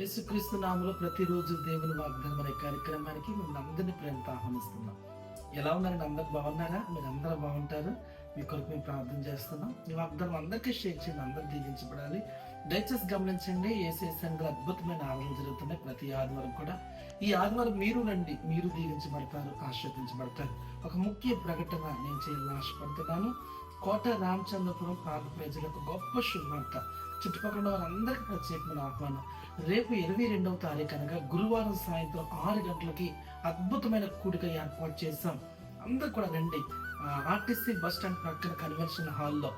యేసుక్రీస్తు నామలో ప్రతిరోజు దేవుని వాగ్దానం అనే కార్యక్రమానికి మిమ్మల్ని అందరినీ ప్రేమతో ఆహ్వానిస్తున్నాం ఎలా ఉన్నారండి? అందరు బాగున్నారా? మీరు అందరూ బాగుంటారు? మీ కొరకు మేము ప్రార్థన చేస్తున్నాం. ఈ వాగ్దానం అందరికీ షేర్ చేయండి అందరూ దీవించబడాలి. దయచేసి గమనించండి ఏసే సంఘాలు అద్భుతమైన ఆరాధన జరుగుతున్నాయి ప్రతి ఆదివారం కూడా. ఈ ఆదివారం మీరు రండి మీరు దీవించబడతారు ఆశీర్వదించబడతారు. ఒక ముఖ్య ప్రకటన నేను చేయాలని ఆశపడుతున్నాను. కోట రామచంద్రపురం ప్రాంత ప్రజలకు గొప్ప శుభవార్త. చుట్టుపక్కల ఉన్న వారందరికీ ప్రత్యేకమైన ఆహ్వానం. రేపు ఇరవై రెండవ తారీఖు అనగా గురువారం సాయంత్రం ఆరు గంటలకి అద్భుతమైన కూడిక ఏర్పాటు చేశాం. అందరు కూడా రండి. ఆర్టీసీ బస్ స్టాండ్ ప్రక్కన కన్వెన్షన్ హాల్లో.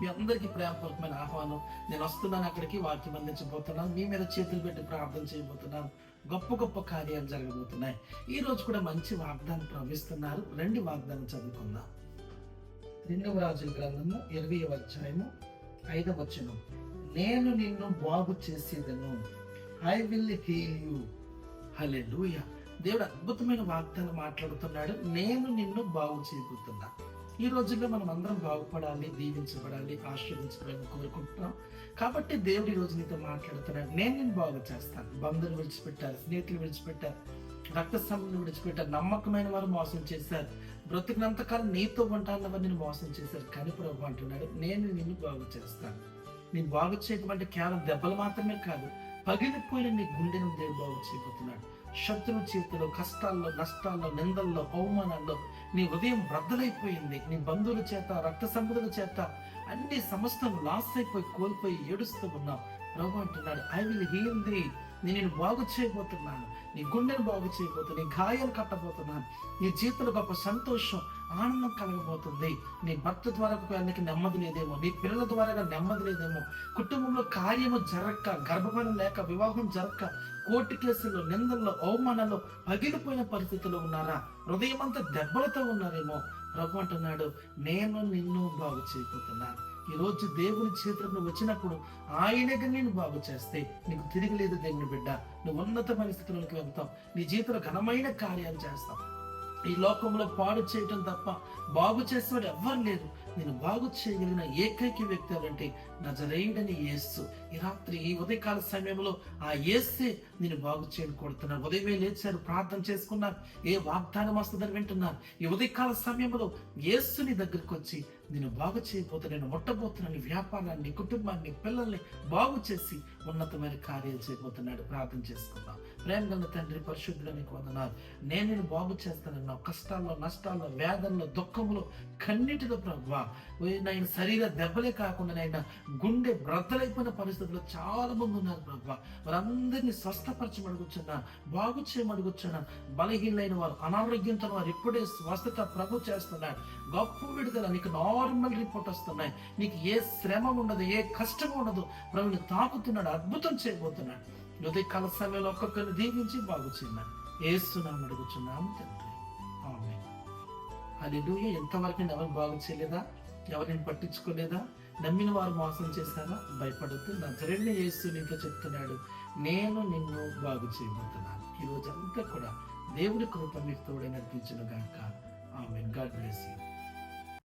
మీ అందరికీ ప్రేమపూర్వకమైన ఆహ్వానం. నేను వస్తున్నాను అక్కడికి వాక్యం అందించబోతున్నాను మీ మీద చేతులు పెట్టి ప్రార్థన చేయబోతున్నాను. గొప్ప గొప్ప కార్యాలు జరగబోతున్నాయి. ఈ రోజు కూడా మంచి వాగ్దానం ప్రవహిస్తున్నారు. రెండు వాగ్దానం చదువుకుందాం. రెండవ రాజుల గ్రంథము ఇరవై అధ్యాయము ఐదవ వచనం నేను నిన్ను బాగు చేసేదను. I will heal you hallelujah దేవుడు అద్భుతమైన వాగ్దానం మాట్లాడుతున్నాడు. నేను నిన్ను బాగు చేయబోతున్నా ఈ రోజుల్లో మనం అందరం బాగుపడాలి దీవించబడాలి ఆశీర్వించబడాలని కోరుకుంటున్నాం. కాబట్టి దేవుడు ఈ రోజు నీతో మాట్లాడుతున్నాడు. నేను నిన్ను బాగు చేస్తాను. బంధువులు విడిచిపెట్టారు స్నేహితులు విడిచిపెట్టారు. రక్త సంబంధం విడిచిపెట్టారు నమ్మకమైన వారు మోసం చేశారు. బ్రతికినంతకాలం నీతో ఉంటానని నేను మోసం చేశారు. కానీ ప్రభు అంటున్నాడు నేను నిన్ను బాగు చేస్తాను. నేను బాగు చేయడం అంటే కేవలం దెబ్బలు మాత్రమే కాదు పగిలిపోయిన నీ గుండెను దేవుడు బాగు చేయబోతున్నాడు. శత్రు చేతిలో కష్టాల్లో నష్టాల్లో నిందల్లో అవమానాల్లో నీ ఉదయం రద్దలైపోయింది నీ బంధువుల చేత రక్త సంబంధుల చేత అన్ని సమస్తం లాస్ అయిపోయి కోల్పోయి ఏడుస్తూ ఉన్నావు. ప్రభు అంటున్నాడు ఐ విల్ హీల్ ది నేను బాగు చేయబోతున్నాను. నీ గుండెను బాగు చేయబోతున్నాను. నీ గాయాలు కట్టబోతున్నాను. నీ జీవితంలో గొప్ప సంతోషం ఆనందం కలగబోతుంది. నీ భర్త ద్వారా నీకు నెమ్మది లేదేమో నీ పిల్లల ద్వారా నెమ్మది లేదేమో. కుటుంబంలో కార్యము జరక్క గర్భఫలం లేక వివాహం జరక్క కోర్టు కేసుల్లో నిందల్లో అవమానాల్లో పగిలిపోయిన పరిస్థితిలో ఉన్నారా? హృదయం అంతా దెబ్బలతో ఉన్నారేమో. ప్రభు అంటున్నాడు నేను నిన్ను బాగు చేయబోతున్నాను. ఈ రోజు దేవుని చేతులకు నువ్వు వచ్చినప్పుడు ఆయనకి నేను బాగు చేస్తే నీకు తిరిగి లేదు దేవుని బిడ్డ. నువ్వు ఉన్నత పరిస్థితుల్లోకి వెళ్తావు. నీ జీవితంలో ఘనమైన కార్యాలు చేస్తావు. ఈ లోకంలో పాడు చేయటం తప్ప బాగు చేసేవాడు ఎవ్వరు లేరు. నేను బాగు చేయగలిగిన ఏకైక వ్యక్తి ఎవరంటే నజరేయుడని యేస్సు ఈ రాత్రి ఈ ఉదయకాల సమయంలో ఆ యేస్సే నేను బాగు చేయని కొడుతున్నాను ఉదయమే లేచారు ప్రార్థన చేసుకున్నారు ఏ వాగ్దానం వస్తుందని వింటున్నారు. ఈ ఉదయకాల సమయంలో యేస్సుని దగ్గరికి వచ్చి నేను బాగు చేయబోతున్నా నేను ముట్టబోతున్నాను వ్యాపారాన్ని కుటుంబాన్ని పిల్లల్ని బాగు చేసి ఉన్నతమైన కార్యాలు చేయబోతున్నాడు. ప్రార్థన చేసుకుందాం. ప్రేమ గల తండ్రి పరిశుద్ధులని నీకు వందనాలు. నేను నేను బాగు చేస్తానన్నా కష్టాల్లో నష్టాల్లో వేదనలో దుఃఖంలో కన్నిటిలో ప్రభావ నేను శరీర దెబ్బలే కాకుండా నైనా గుండె బ్రద్దలైపోయిన పరిస్థితుల్లో చాలా మంది ఉన్నారు ప్రభావ వారందరినీ స్వస్థపరచమడుగుచున్నా బాగు చేయమడుగుచున్నా బలహీనైన వారు అనారోగ్యంతో వారు ఇప్పుడే స్వస్థత ప్రభు చేస్తున్నాడు గొప్ప విడుదల నీకు నార్మల్ రిపోర్ట్ వస్తున్నాయి. నీకు ఏ శ్రమ ఉండదు ఏ కష్టం ఉండదు. ప్రభుని తాకుతున్నాడు అద్భుతం చేయబోతున్నాడు. ఉదయ కాల సమయంలో ఒక్కొక్కరిని దీవించి బాగు చేయమని ఏస్తున్నాం అడుగుచున్నాము తండ్రి. ఆమె హల్లెలూయా. ఎంతవరకు నేను ఎవరు బాగు చేయలేదా? ఎవరిని పట్టించుకోలేదా? నమ్మిన వారు మోసం చేశారా? భయపడద్దు. నా జరిగిన యేసు నీతో చెప్తున్నాడు నేను నిన్ను బాగు చేయబోతున్నాను. ఈ అంతా కూడా దేవుడి కృప మీకు తోడే నడిపించిన గాక. ఆమె గాడ్ బ్లెస్ యూ.